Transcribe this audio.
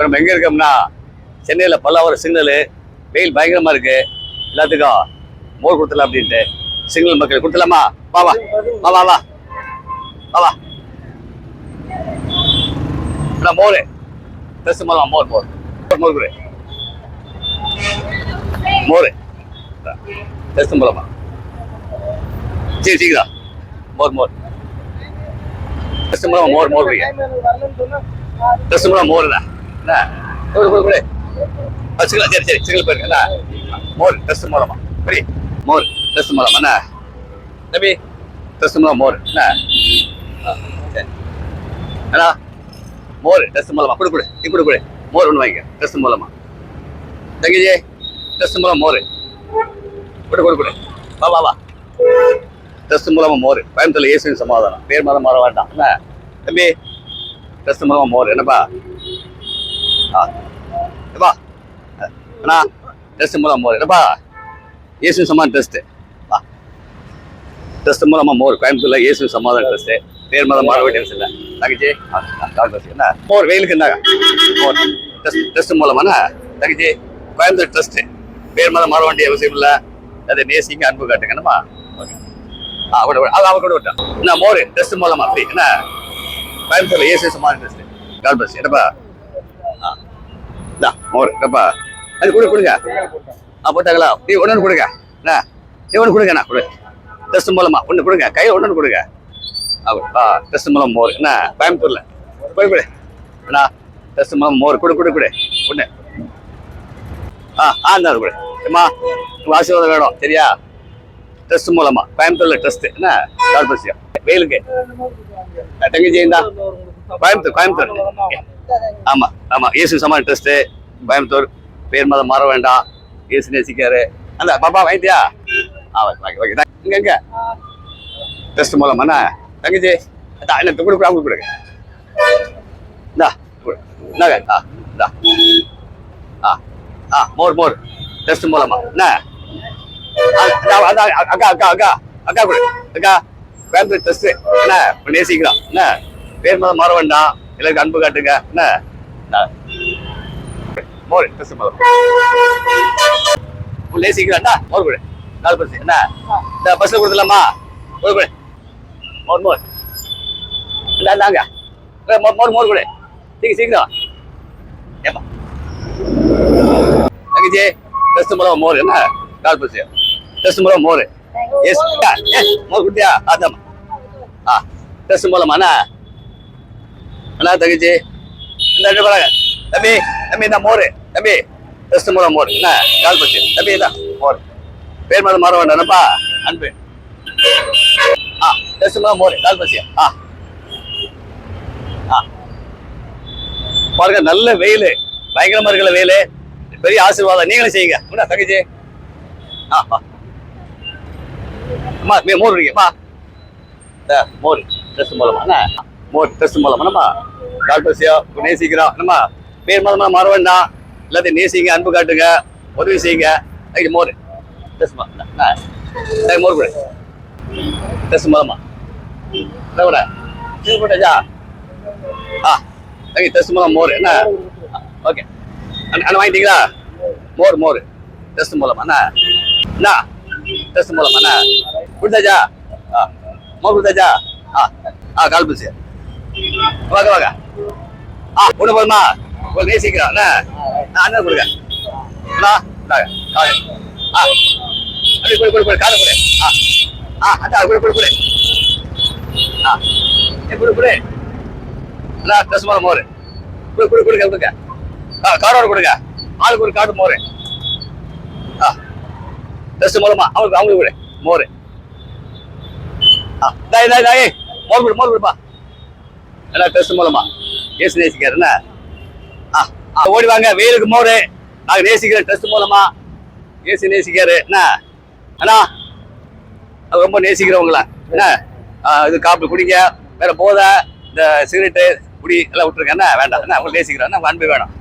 இப்போ நம்ம எங்கே இருக்கோம்னா சென்னையில் பல்லாவரம் சிக்னலு வெயில் பயங்கரமாக இருக்கு. எல்லாத்துக்கும் மோர் கொடுத்துடலாம் அப்படின்ட்டு சிக்னல் மக்கள் கொடுத்துடலாமா? வா வா. வா வா வா. வா வா. அண்ணா, மோர். ட்ரெஸ் மோர் மோர். மோர் மோர் கொடு. மோர். ட்ரெஸ் மூலமா. சரி சீக்கிரம். மோர் மோர். ட்ரெஸ் மூலமா மோர் மோர் ட்ரெஸ் மூலம் என்ன வச்சுக்கலாம் சரி சரி சிங்கிள் போயிருங்க என்ன மோர் டெஸ்ட் மூலமா. சரி மோர் டெஸ்ட் மூலமா என்ன தம்பி. டெஸ்ட் மூலம் மோர் என்ன சரி. அண்ணா மோர் டெஸ்ட் மூலமா கொடு கொடு நீ கொடு கொடு. மோர் ஒன்று வாங்கிக்க டெஸ்ட் மூலமா. தங்கிஜி டெஸ்ட் மூலம் மோர். கொடு கொடு கொடு. வா வா வா. டெஸ்ட் மூலமா மோர். கோயம்புத்தூர்ல இயேசுவின் சமாதானம் பேர் மதம் மாற வேண்டாம் என்ன தம்பி டெஸ்ட் மூலமா மோர். என்னப்பா? எப்பா அண்ணா டெஸ்ட் மூலம் மோர். என்னப்பா இயேசுவின் சமாதான டெஸ்ட் வா டெஸ்ட் மூலமா மோர். கோயம்புத்தூர்ல இயேசுவின் சமாதான டெஸ்ட் பேர் மதம் மாற வேண்டிய இல்லை. தங்கச்சி டாக்டர் என்ன? மோர் வெயிலுக்கு என்ன? மோர். டெஸ்ட் டெஸ்ட் மூலமா தங்கச்சி கோயம்புத்தூர் டெஸ்ட் பேர் மதம் மாற வேண்டிய அவசியம் இல்லை. அதை நேசிங்க அன்பு காட்டுங்க. என்னம்மா? ஆ விட விட. அது அவ கூட விட்டான். என்ன மோர் டெஸ்ட் மூலமா அப்படி என்ன? கோயம்புத்தூர்ல ஏசி சமாதான டெஸ்ட் கால் பஸ் என்னப்பா? இந்தா மோர் என்னப்பா அது கொடு கொடுங்க. ஆ போட்டாங்களா? நீ ஒன்று கொடுங்க. என்ன நீ ஒன்று கொடுங்க அண்ணா கொடு. டெஸ்ட் மூலமா ஒன்று கொடுங்க. கையில் ஒன்று கொடுங்க. ஆ ஆ டெஸ்ட் மூலம் மோர். என்ன கோயம்புத்தூர்ல. கொடு கொடு அண்ணா டெஸ்ட் மூலம் மோர். கொடு கொடு கொடு. ஒன்று ஆ ஆ இந்த கொடு. ஏம்மா உங்க ஆசீர்வாதம் வேணும் சரியா? டெஸ்ட் மூலமா. கோயம்புத்தூர்ல டெஸ்ட் என்ன கால்பசியம் வெயிலுக்கு. தங்கச்சி இந்தா கோயம்புத்தூர் கோயம்புத்தூர். ஆமா ஆமா. இயேசு சமான் டெஸ்ட் கோயம்புத்தூர். பேர் மதம் மாற வேண்டாம். இயேசு நேசிக்காரு. அந்த பாப்பா வாங்கிட்டியா? ஆ ஓகே ஓகே இங்க எங்க டெஸ்ட் மூலமா தங்கச்சி என்ன கொடு அவங்க கொடுங்க இந்தா இந்தாங்க ஆ இந்தா ஆ ஆ மோர் மோர். டெஸ்ட் மூலமா. என்ன? அக்கா அக்கா அக்கா அக்கா கொடு. அக்கா கோயம்புத்தூர் டெஸ்ட் என்ன? இப்ப என்ன? பேர் மதம் மாற வேண்டாம். எல்லாருக்கும் அன்பு காட்டுங்க. என்ன? இந்தா. மோர் டெஸ்ட் மதம் உன் மோர் கொடு. நாலு பஸ் என்ன? இந்த பஸ்ல கொடுத்துலாமா மோர் கொடு. மோர் மோர். இந்தா இந்தாங்க மோர் மோர் மோர் கொடு. சீக்கிரம் சீக்கிரம். ஏப்பா தங்கச்சி டெஸ்ட் மூலம் மோர். என்ன? நாலு பஸ் டெஸ்ட் மூலம் மோர். எஸ் மோர் குட்டியா அதான் ஆ டெஸ்ட் மூலமாண்ணா அண்ணா தகுச்சி இந்த ரெண்டு பாருங்க. தம்பி தம்பி இந்த மோர். தம்பி டெஸ்ட் மூலம் மோர். என்ன? கால் பச்சு. தம்பி இதான் மோர். பேர் மேலே மாற வேண்டாம்ப்பா அன்பு. ஆ டெஸ்ட் மூலம் மோர். கால் பஸ் ஆ. ஆ. பாருங்க நல்ல வெயில். பயங்கரமா இருக்கிற வெயில். பெரிய ஆசீர்வாதம். நீங்களும் செய்யுங்க. என்ன தங்கச்சி? ஆ வா அம்மா மே மோர் இருக்கீங்கம்மா மோர். ட்ரெஸ் மூலமா என்ன? மோர் டெஸ்ட் மூலமா நம்ம டாக்டர்ஸையோ நேசிக்கிறோம். நம்ம பேர் மதமா மாற வேண்டாம் எல்லாத்தையும் நேசிங்க அன்பு காட்டுங்க உதவி செய்யுங்க. ஐயா மோர் டெஸ்ட் மோர் கூட. டெஸ்ட் மூலமா. என்ன கூட. போட்டாச்சா ஆ தங்கி டெஸ்ட் மூலம் மோர். என்ன? ஓகே. அண்ணா வாங்கிட்டீங்களா? மோர் மோர். டெஸ்ட் மூலமா. அண்ணா என்ன டெஸ்ட் மூலமா அண்ணா. கொடுத்தாச்சா? ஆ மோர் கொடுத்தாச்சா? ஆ ஆ கால் பிடிச்சி வாங்க வாங்க. ஆ ஒண்ணு போதுமா? ஒரு நேசிக்கிறோம். அண்ணா நான் அண்ணன் கொடுங்க? அண்ணா ஆ. அப்படி கொடு கொடு கொடு காலை கொடு. ஆ. ஆ அண்ணா கொடு கொடு கொடு. ஆ. ஏ கொடு கொடு. அண்ணா ட்ரெஸ் மேலே மோர். கொடு கொடு கொடுங்க கொடுங்க ஆ காரோட கொடுங்க. ஆளுக்கு ஒரு காடு மோர். ஆ. ட்ரெஸ் மூலமா அவங்களுக்கு அவங்களுக்கு கொடு. மோர். ஆ. தாய் தாய் தாய் மோர் கொடு மோர் கொடுப்பா. அண்ணா ட்ரெஸ் மூலமா. ஏசு நேசிக்காரு என்ன? ஆ ஆ, ஓடி வாங்க வெயிலுக்கு மோர். நாங்கள் நேசிக்கிற ட்ரெஸ் மூலமா. ஏசு நேசிக்காரு என்ன? அண்ணா அது ரொம்ப நேசிக்கிறவங்களா? என்ன? இது காப்பு குடிங்க வேற போதை இந்த சிகரெட்டு குடி எல்லாம் விட்டுருங்க என்ன? வேண்டாம் என்ன? உங்களுக்கு நேசிக்கிறோம் அன்பு வேணும்.